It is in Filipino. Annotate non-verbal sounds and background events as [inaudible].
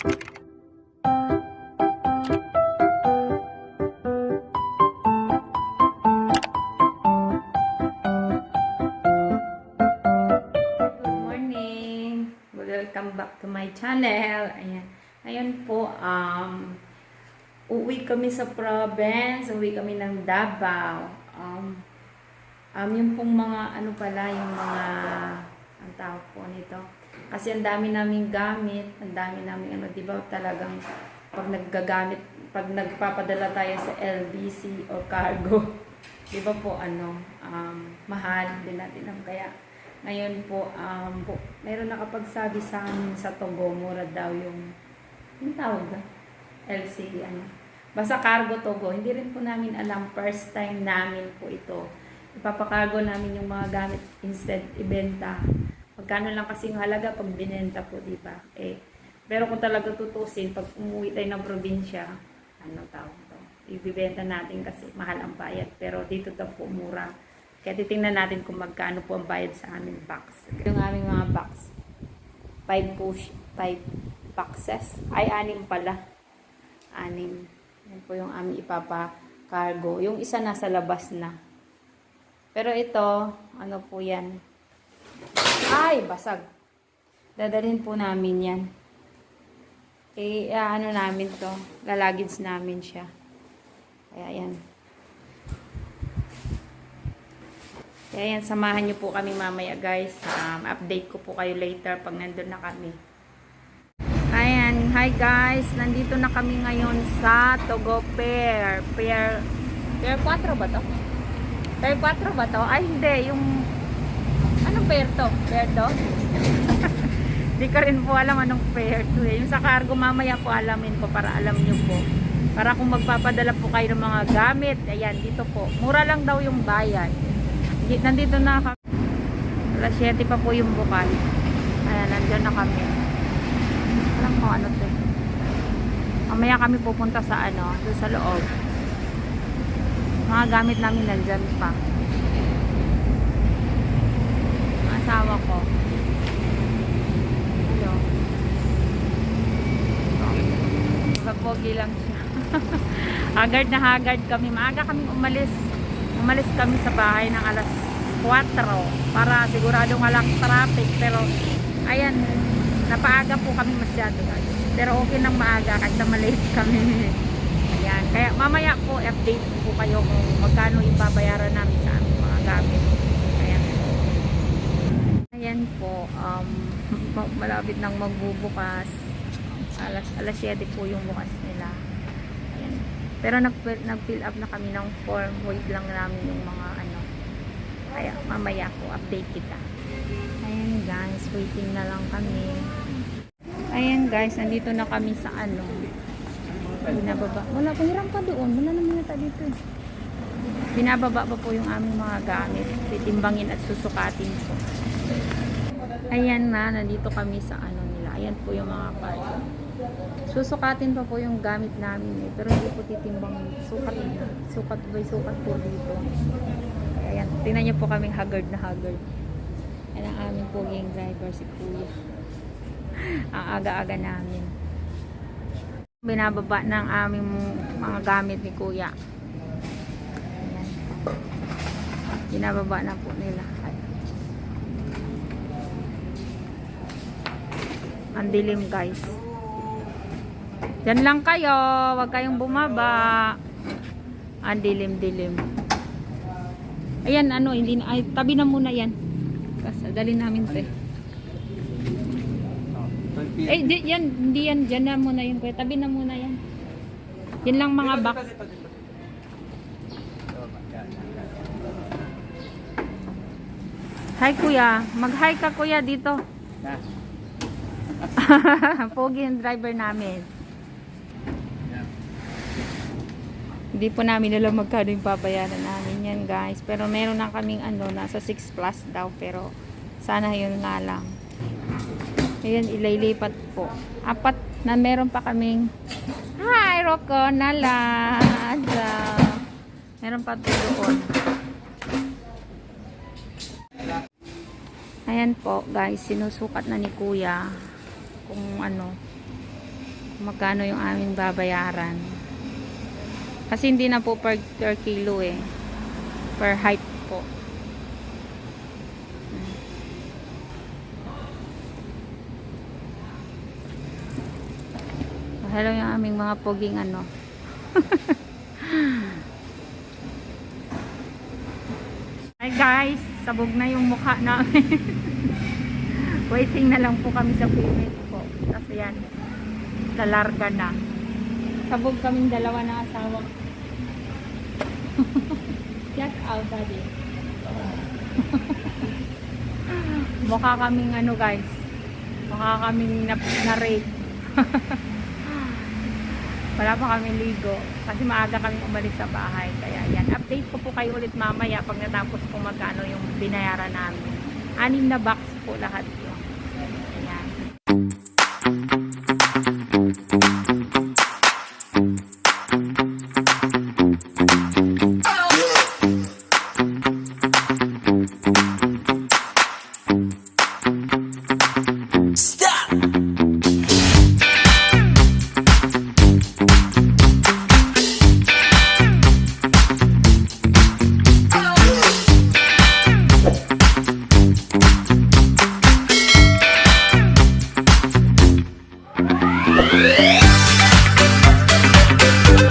Welcome back to my channel. Ayan. Ngayon po, um, uuwi kami sa province. Uuwi kami ng Davao. Um, um, yung pong mga, ano pala, yung mga, ang tawag po nito. Kasi ang dami naming gamit, ang dami naming, ano, di ba, talagang pag naggagamit, pag nagpapadala tayo sa LBC o cargo, [laughs] di ba po, ano, um, mahal din natin ang kaya ngayon po, um, po, meron nakapagsabi sa amin sa Togo, mura daw yung, yung tawag na, LC, ano. Basta cargo Togo, hindi rin po namin alam, first time namin po ito. Ipapakargo namin yung mga gamit instead ibenta. Magkano lang kasing halaga pag binenta po, di ba? Eh, pero kung talaga tutusin, pag umuwi tayo ng probinsya, ano tawag to? Ibibenta natin kasi mahal ang bayad. Pero dito daw po mura. Kaya titingnan natin kung magkano po ang bayad sa aming box. Yung aming mga box. 5 push, 5 boxes. Ay, anim pala. Anim. Yan po yung aming ipapa-cargo. Yung isa nasa labas na. Pero ito, ano po yan? Ay, basag. Dadalhin po namin yan. Eh, ano namin to. Lalagids namin siya. Kaya yan. Kaya yan, samahan nyo po kami mamaya guys. Um, update ko po kayo later pag nandun na kami. Ayan, hi guys. Nandito na kami ngayon sa Togo Pier. Pier, Pier 4 ba to? Pier 4 ba to? Ay hindi, yung... Anong pier to? Pier to? [laughs] Di ka rin po alam anong pier to eh. Yung sa cargo mamaya po alamin ko para alam nyo po. Para kung magpapadala po kayo ng mga gamit, ayan, dito po. Mura lang daw yung bayad. Di- Nandito na kami. Alas 7 pa po yung bukal. Ayan, nandyan na kami. Alam ko ano to. eh. Mamaya kami pupunta sa ano, doon sa loob. Mga gamit namin nandyan pa. Ang asawa ko. Hello. Kapogi lang siya. [laughs] haggard na haggard kami. Maaga kami umalis. Umalis kami sa bahay ng alas 4 para siguradong walang traffic. Pero, ayan, napaaga po kami masyado guys. Pero okay nang maaga na malate kami. [laughs] Ayan. Kaya mamaya po update po kayo kung magkano yung babayaran namin sa aming mga gamit. Ayan po. Um, malapit nang magbubukas. Alas, alas 7 po yung bukas nila. Ayan. Pero nag-fill nag-fill up na kami ng form. Wait lang namin yung mga ano. Kaya mamaya po update kita. Ayan guys, waiting na lang kami. Ayan guys, nandito na kami sa ano. Binababa. Wala, pahiram ka doon. Wala naman yata dito eh. Binababa pa po yung aming mga gamit. Titimbangin at susukatin po. Ayan na, nandito kami sa ano nila. Ayan po yung mga cargo. Susukatin pa po yung gamit namin eh. Pero hindi po titimbangin. Sukat. Sukat by sukat po dito. Ayan, tingnan niyo po kaming haggard na haggard. Ayan ang aming poging driver, si Kuya. [laughs] ang aga-aga namin. Binababa ng aming mga gamit ni Kuya. Ayan. Binababa na po nila. Ang dilim guys. Diyan lang kayo. Huwag kayong bumaba. Ang dilim-dilim. Ayan, ano, hindi na, ay, tabi na muna yan. Kasi, dali namin to eh. Eh, di, yan, hindi yan, dyan na muna yun. Tabi na muna yan. Yan lang mga box. Hi kuya, mag-hi ka kuya dito. [laughs] Pogi yung driver namin. Hindi po namin alam magkano yung babayaran namin yan guys. Pero meron na kaming ano, nasa 6 plus daw. Pero sana yun nga lang. Ayan, ililipat po. Apat na meron pa kaming Hi, Rocco, Nala. Meron pa ito doon. Ayan po, guys. Sinusukat na ni Kuya kung ano magkano yung aming babayaran. Kasi hindi na po per, per kilo eh. Per height po. Hello yung aming mga poging ano. [laughs] Hi guys, sabog na yung mukha namin. [laughs] Waiting na lang po kami sa payment po. Kasi yan, lalarga na. Sabog kaming dalawa na asawa. [laughs] Get out, daddy. [laughs] Mukha kaming ano guys. Mukha kaming na, na-rape. [laughs] Wala pa kami ligo. Kasi maaga kami umalis sa bahay. Kaya yan. Update ko po kayo ulit mamaya pag natapos kung magkano yung binayaran namin. Anim na box po lahat yun.